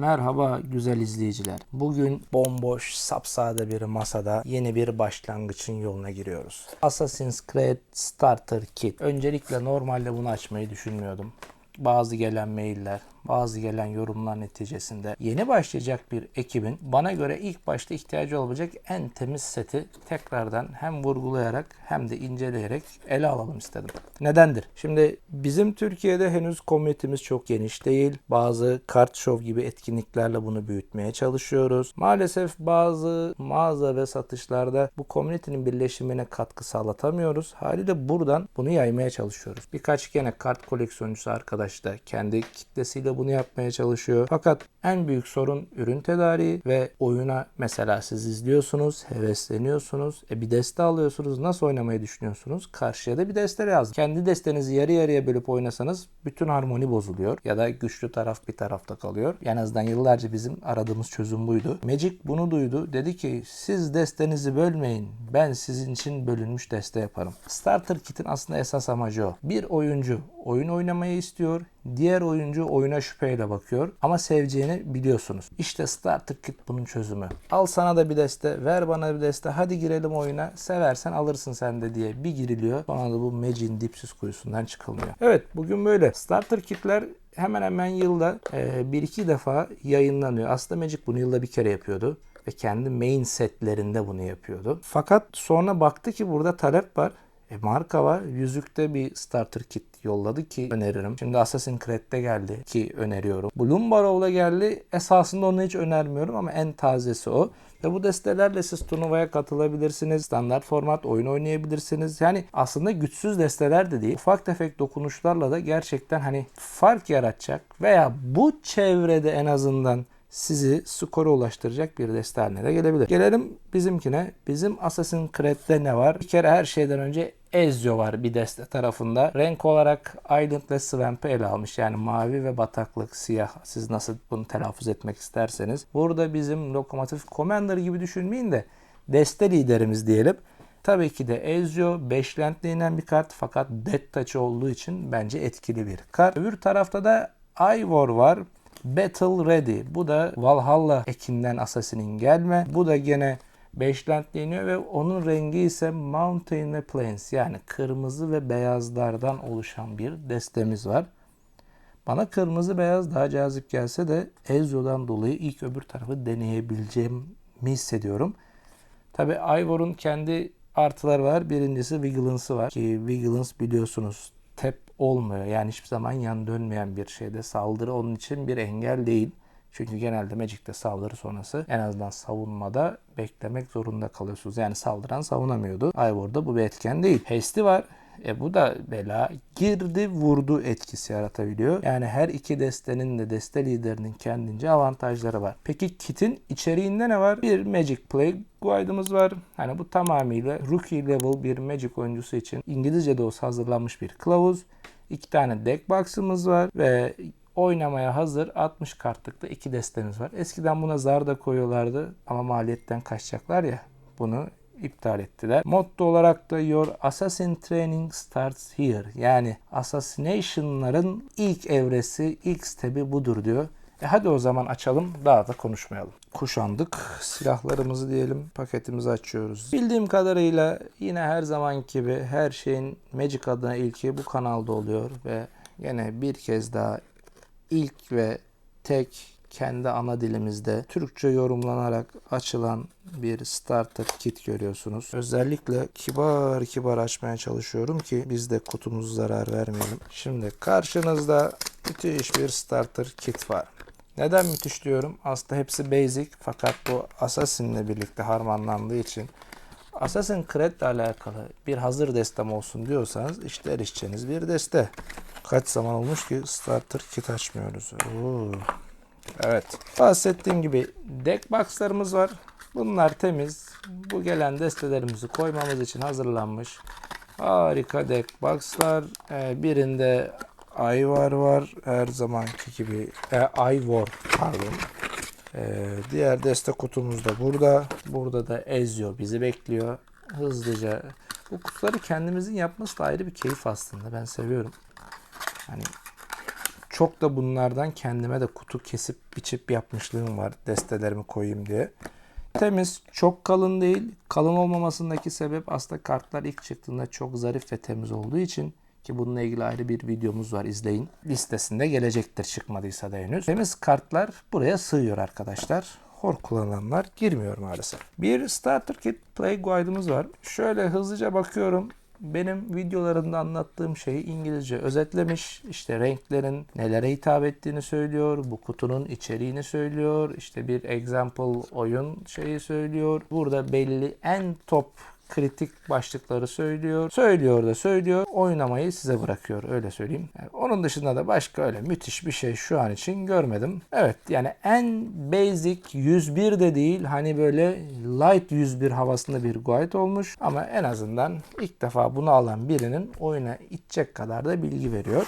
Merhaba güzel izleyiciler. Bugün bomboş, sapsade bir masada yeni bir başlangıçın yoluna giriyoruz. Assassin's Creed Starter Kit. Öncelikle normalde bunu açmayı düşünmüyordum. Bazı gelen mailler, bazı gelen yorumlar neticesinde yeni başlayacak bir ekibin bana göre ilk başta ihtiyacı olacak en temiz seti tekrardan hem vurgulayarak hem de inceleyerek ele alalım istedim. Nedendir? Şimdi bizim Türkiye'de henüz komünitemiz çok geniş değil. Bazı kart şov gibi etkinliklerle bunu büyütmeye çalışıyoruz. Maalesef bazı mağaza ve satışlarda bu komünitenin birleşimine katkı sağlatamıyoruz. Haliyle buradan bunu yaymaya çalışıyoruz. Birkaç gene kart koleksiyoncusu arkadaş da kendi kitlesiyle bunu yapmaya çalışıyor. Fakat en büyük sorun ürün tedariği ve oyuna mesela siz izliyorsunuz, hevesleniyorsunuz, e bir deste alıyorsunuz, nasıl oynamayı düşünüyorsunuz? Karşıya da bir deste lazım. Kendi destenizi yarı yarıya bölüp oynasanız bütün harmoni bozuluyor ya da güçlü taraf bir tarafta kalıyor. En azından yıllarca bizim aradığımız çözüm buydu. Magic bunu duydu. Dedi ki siz destenizi bölmeyin. Ben sizin için bölünmüş deste yaparım. Starter Kit'in aslında esas amacı o. Bir oyuncu oyun oynamayı istiyor. Diğer oyuncu oyuna şüpheyle bakıyor ama seveceğini biliyorsunuz. İşte Starter Kit bunun çözümü. Al sana da bir deste, ver bana bir deste, hadi girelim oyuna. Seversen alırsın sen de diye bir giriliyor. Sonra da bu Magic'in dipsiz kuyusundan çıkılmıyor. Evet bugün böyle. Starter Kit'ler hemen hemen yılda e, bir iki defa yayınlanıyor. Aslında Magic bunu yılda bir kere yapıyordu ve kendi main setlerinde bunu yapıyordu. Fakat sonra baktı ki burada talep var. E marka var. Yüzükte bir starter kit yolladı ki öneririm. Şimdi Assassin's Creed'de geldi ki öneriyorum. Bloom Barrow'la geldi. Esasında onu hiç önermiyorum ama en tazesi o. Ve bu destelerle siz turnuvaya katılabilirsiniz. Standart format oyun oynayabilirsiniz. Yani aslında güçsüz desteler de değil. Ufak tefek dokunuşlarla da gerçekten hani fark yaratacak veya bu çevrede en azından sizi skora ulaştıracak bir deste haline de gelebilir. Gelelim bizimkine. Bizim Assassin's Creed'de ne var? Bir kere her şeyden önce Ezio var bir deste tarafında. Renk olarak Island ve Swamp'ı ele almış. Yani mavi ve bataklık, siyah. Siz nasıl bunu telaffuz etmek isterseniz. Burada bizim Lokomotif Commander gibi düşünmeyin de deste liderimiz diyelim. Tabii ki de Ezio 5 landle inen bir kart fakat Death Touch olduğu için bence etkili bir kart. Öbür tarafta da Ivor var. Battle Ready. Bu da Valhalla ekinden Assassin'in gelme. Bu da gene 5 iniyor ve onun rengi ise Mountain ve Plains yani kırmızı ve beyazlardan oluşan bir destemiz var. Bana kırmızı beyaz daha cazip gelse de Ezio'dan dolayı ilk öbür tarafı deneyebileceğimi hissediyorum. Tabi Ivor'un kendi artıları var. Birincisi Vigilance'ı var ki Vigilance biliyorsunuz tep olmuyor. Yani hiçbir zaman yan dönmeyen bir şeyde saldırı onun için bir engel değil. Çünkü genelde Magic'te saldırı sonrası en azından savunmada beklemek zorunda kalıyorsunuz. Yani saldıran savunamıyordu. Ivor'da bu bir etken değil. Haste'i var. E bu da bela girdi vurdu etkisi yaratabiliyor. Yani her iki destenin de deste liderinin kendince avantajları var. Peki kit'in içeriğinde ne var? Bir Magic Play Guide'ımız var. Hani bu tamamıyla rookie level bir Magic oyuncusu için İngilizce de olsa hazırlanmış bir kılavuz. İki tane deck box'ımız var ve oynamaya hazır 60 kartlık da iki destemiz var. Eskiden buna zar da koyuyorlardı ama maliyetten kaçacaklar ya bunu iptal ettiler. Motto olarak da Your Assassin Training Starts Here. Yani Assassination'ların ilk evresi, ilk stebi budur diyor. E hadi o zaman açalım daha da konuşmayalım. Kuşandık silahlarımızı diyelim paketimizi açıyoruz. Bildiğim kadarıyla yine her zaman gibi her şeyin Magic adına ilki bu kanalda oluyor ve yine bir kez daha ilk ve tek kendi ana dilimizde Türkçe yorumlanarak açılan bir starter kit görüyorsunuz. Özellikle kibar kibar açmaya çalışıyorum ki biz de kutumuzu zarar vermeyelim. Şimdi karşınızda müthiş bir starter kit var. Neden müthiş diyorum? Aslında hepsi basic fakat bu Assassin'le birlikte harmanlandığı için Assassin's Creed ile alakalı bir hazır destem olsun diyorsanız işte erişeceğiniz bir deste. Kaç zaman olmuş ki starter kit açmıyoruz. Oo. Evet. Bahsettiğim gibi deck box'larımız var. Bunlar temiz. Bu gelen destelerimizi koymamız için hazırlanmış. Harika deck box'lar. Ee, birinde Ivar var. Her zamanki gibi. E, Ivor pardon. Ee, diğer deste kutumuz da burada. Burada da Ezio bizi bekliyor. Hızlıca. Bu kutuları kendimizin yapması da ayrı bir keyif aslında. Ben seviyorum. Hani çok da bunlardan kendime de kutu kesip biçip yapmışlığım var destelerimi koyayım diye. Temiz, çok kalın değil. Kalın olmamasındaki sebep aslında kartlar ilk çıktığında çok zarif ve temiz olduğu için ki bununla ilgili ayrı bir videomuz var izleyin. Listesinde gelecektir çıkmadıysa da henüz. Temiz kartlar buraya sığıyor arkadaşlar. Hor kullananlar girmiyor maalesef. Bir Starter Kit Play Guide'ımız var. Şöyle hızlıca bakıyorum. Benim videolarımda anlattığım şeyi İngilizce özetlemiş. İşte renklerin nelere hitap ettiğini söylüyor. Bu kutunun içeriğini söylüyor. İşte bir example oyun şeyi söylüyor. Burada belli en top kritik başlıkları söylüyor. Söylüyor da söylüyor. Oynamayı size bırakıyor öyle söyleyeyim. Yani onun dışında da başka öyle müthiş bir şey şu an için görmedim. Evet yani en basic 101 de değil hani böyle light 101 havasında bir guide olmuş ama en azından ilk defa bunu alan birinin oyuna itecek kadar da bilgi veriyor.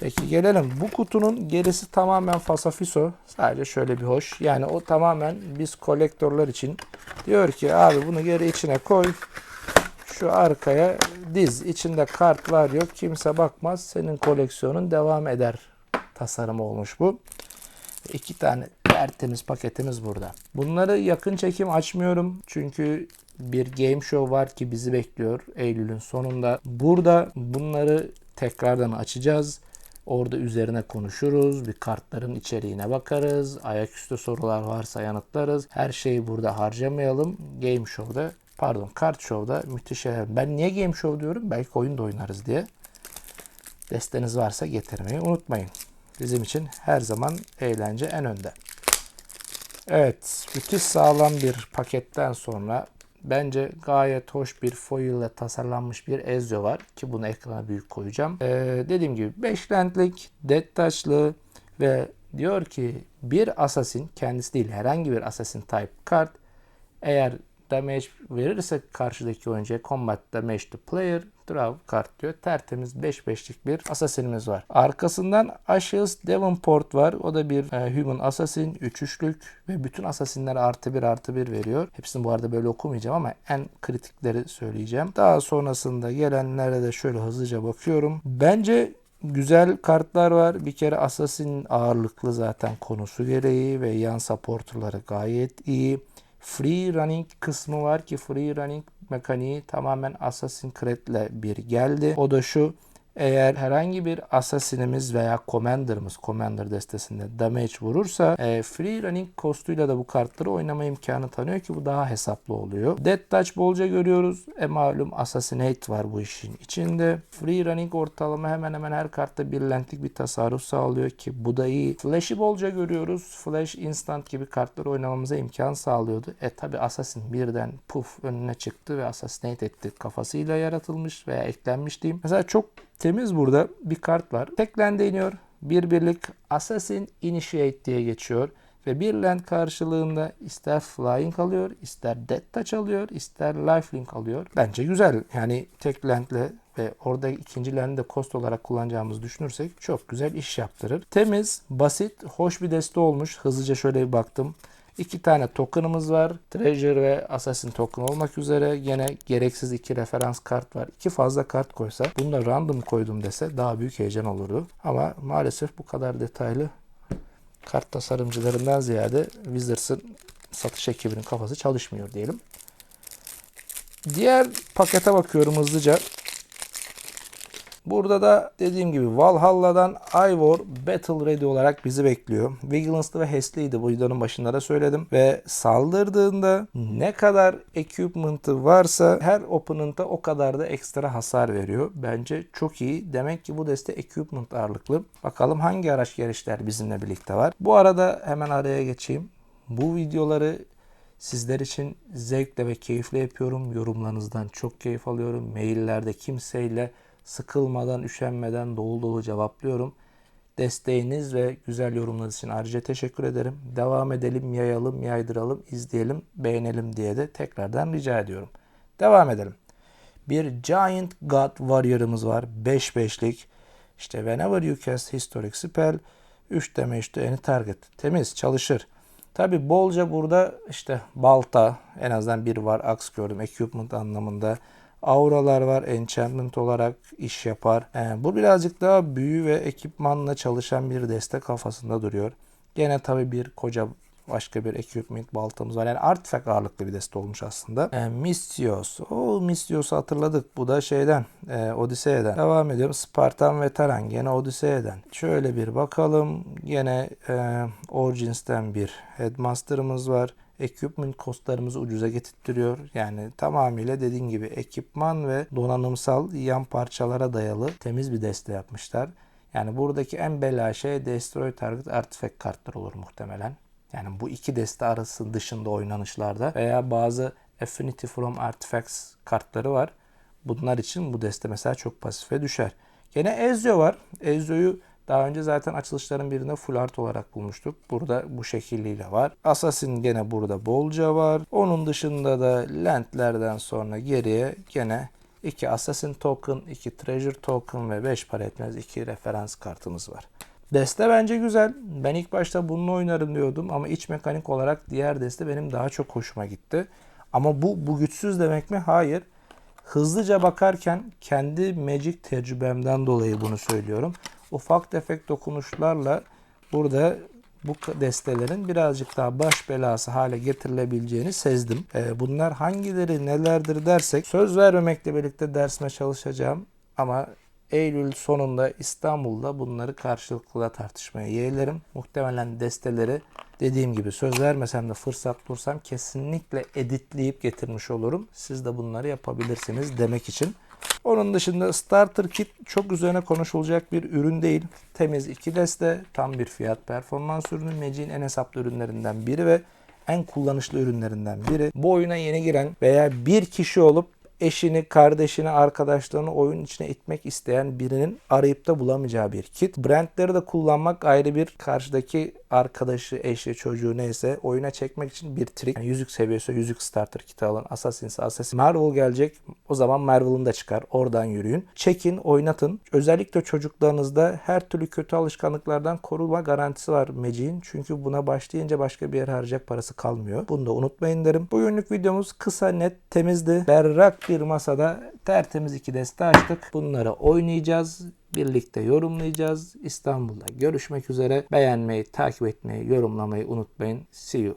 Peki gelelim. Bu kutunun gerisi tamamen fasafiso. Sadece şöyle bir hoş. Yani o tamamen biz kolektörler için diyor ki abi bunu geri içine koy. Şu arkaya diz. İçinde kart var yok. Kimse bakmaz. Senin koleksiyonun devam eder. Tasarımı olmuş bu. İki tane tertemiz paketimiz burada. Bunları yakın çekim açmıyorum. Çünkü bir game show var ki bizi bekliyor Eylül'ün sonunda. Burada bunları tekrardan açacağız. Orada üzerine konuşuruz. Bir kartların içeriğine bakarız. Ayaküstü sorular varsa yanıtlarız. Her şeyi burada harcamayalım. Game Show'da pardon Kart Show'da müthiş şeyler. Ben niye Game Show diyorum? Belki oyun da oynarız diye. Desteniz varsa getirmeyi unutmayın. Bizim için her zaman eğlence en önde. Evet, müthiş sağlam bir paketten sonra bence gayet hoş bir foil ile tasarlanmış bir Ezio var ki bunu ekrana büyük koyacağım. Ee, dediğim gibi 5 renklik, dead touch'lı ve diyor ki bir assassin kendisi değil herhangi bir assassin type kart eğer damage verirse karşıdaki oyuncuya combat damage to player draw kart diyor. Tertemiz 5-5'lik bir assassinimiz var. Arkasından Ashes Devonport var. O da bir e, human assassin 3-3'lük ve bütün assassinlere artı 1 artı 1 veriyor. Hepsini bu arada böyle okumayacağım ama en kritikleri söyleyeceğim. Daha sonrasında gelenlere de şöyle hızlıca bakıyorum. Bence Güzel kartlar var. Bir kere Assassin ağırlıklı zaten konusu gereği ve yan supporterları gayet iyi. Free running kısmı var ki free running mekaniği tamamen Assassin Creed'le bir geldi. O da şu eğer herhangi bir assassinimiz veya commander'ımız commander destesinde damage vurursa e, free running kostuyla da bu kartları oynama imkanı tanıyor ki bu daha hesaplı oluyor. Dead touch bolca görüyoruz. E malum assassinate var bu işin içinde. Free running ortalama hemen hemen her kartta bir lentlik bir tasarruf sağlıyor ki bu da iyi. Flash'i bolca görüyoruz. Flash instant gibi kartları oynamamıza imkan sağlıyordu. E tabi assassin birden puf önüne çıktı ve assassinate etti kafasıyla yaratılmış veya eklenmiş diyeyim. Mesela çok Temiz burada bir kart var. Tek land'e iniyor. Bir birlik Assassin Initiate diye geçiyor. Ve bir land karşılığında ister flying alıyor, ister death touch alıyor, ister lifelink alıyor. Bence güzel. Yani tek landle ve orada ikinci land'i de cost olarak kullanacağımızı düşünürsek çok güzel iş yaptırır. Temiz, basit, hoş bir deste olmuş. Hızlıca şöyle bir baktım. İki tane token'ımız var. Treasure ve Assassin token olmak üzere. Yine gereksiz iki referans kart var. İki fazla kart koysa bunu da random koydum dese daha büyük heyecan olurdu. Ama maalesef bu kadar detaylı kart tasarımcılarından ziyade Wizards'ın satış ekibinin kafası çalışmıyor diyelim. Diğer pakete bakıyorum hızlıca. Burada da dediğim gibi Valhalla'dan Ivor Battle Ready olarak bizi bekliyor. Vigilance'lı ve Hesli'ydi bu videonun başında da söyledim. Ve saldırdığında ne kadar equipment'ı varsa her opponent'a o kadar da ekstra hasar veriyor. Bence çok iyi. Demek ki bu deste equipment ağırlıklı. Bakalım hangi araç gelişler bizimle birlikte var. Bu arada hemen araya geçeyim. Bu videoları Sizler için zevkle ve keyifle yapıyorum. Yorumlarınızdan çok keyif alıyorum. Maillerde kimseyle sıkılmadan, üşenmeden dolu dolu cevaplıyorum. Desteğiniz ve güzel yorumlarınız için ayrıca teşekkür ederim. Devam edelim, yayalım, yaydıralım, izleyelim, beğenelim diye de tekrardan rica ediyorum. Devam edelim. Bir Giant God Warrior'ımız var. 5-5'lik. İşte whenever you cast historic spell 3 damage to any target. Temiz, çalışır. Tabi bolca burada işte balta en azından bir var. Axe gördüm. Equipment anlamında. Auralar var. Enchantment olarak iş yapar. Ee, bu birazcık daha büyü ve ekipmanla çalışan bir deste kafasında duruyor. Gene tabi bir koca başka bir equipment baltamız var. Yani artifact ağırlıklı bir deste olmuş aslında. E, Mistios. O Mistios'u hatırladık. Bu da şeyden. E, Odise'den. Devam ediyorum. Spartan Veteran. Gene Odise'den. Şöyle bir bakalım. Gene e, Origins'ten bir Headmaster'ımız var. Equipment costlarımızı ucuza getirtiyor. Yani tamamıyla dediğim gibi ekipman ve donanımsal yan parçalara dayalı temiz bir deste yapmışlar. Yani buradaki en bela şey Destroy Target Artifact kartları olur muhtemelen. Yani bu iki deste arası dışında oynanışlarda veya bazı Affinity from Artifacts kartları var. Bunlar için bu deste mesela çok pasife düşer. Gene Ezio var. Ezio'yu daha önce zaten açılışların birinde full art olarak bulmuştuk. Burada bu şekilliyle var. Assassin gene burada bolca var. Onun dışında da Land'lerden sonra geriye gene 2 Assassin Token, 2 Treasure Token ve 5 para etmez 2 referans kartımız var. Deste bence güzel. Ben ilk başta bununla oynarım diyordum ama iç mekanik olarak diğer deste benim daha çok hoşuma gitti. Ama bu, bu güçsüz demek mi? Hayır. Hızlıca bakarken kendi Magic tecrübemden dolayı bunu söylüyorum. Ufak tefek dokunuşlarla burada bu destelerin birazcık daha baş belası hale getirilebileceğini sezdim. Ee, bunlar hangileri nelerdir dersek söz vermemekle birlikte dersime çalışacağım ama Eylül sonunda İstanbul'da bunları karşılıklı tartışmaya yeğlerim. Muhtemelen desteleri dediğim gibi söz vermesem de fırsat bulursam kesinlikle editleyip getirmiş olurum. Siz de bunları yapabilirsiniz demek için. Onun dışında Starter Kit çok üzerine konuşulacak bir ürün değil. Temiz iki deste, tam bir fiyat performans ürünü. Magic'in en hesaplı ürünlerinden biri ve en kullanışlı ürünlerinden biri. Bu oyuna yeni giren veya bir kişi olup eşini, kardeşini, arkadaşlarını oyun içine itmek isteyen birinin arayıp da bulamayacağı bir kit. Brandleri de kullanmak ayrı bir karşıdaki arkadaşı, eşi, çocuğu neyse oyuna çekmek için bir trik. Yani yüzük seviyorsa yüzük starter kiti alın. Assassin'se Assassin. Marvel gelecek. O zaman Marvel'ın da çıkar. Oradan yürüyün. Çekin, oynatın. Özellikle çocuklarınızda her türlü kötü alışkanlıklardan koruma garantisi var Magic'in. Çünkü buna başlayınca başka bir yere harcayacak parası kalmıyor. Bunu da unutmayın derim. Bugünlük videomuz kısa, net, temizdi. Berrak bir masada tertemiz iki deste açtık. Bunları oynayacağız. Birlikte yorumlayacağız. İstanbul'da görüşmek üzere. Beğenmeyi, takip etmeyi, yorumlamayı unutmayın. See you.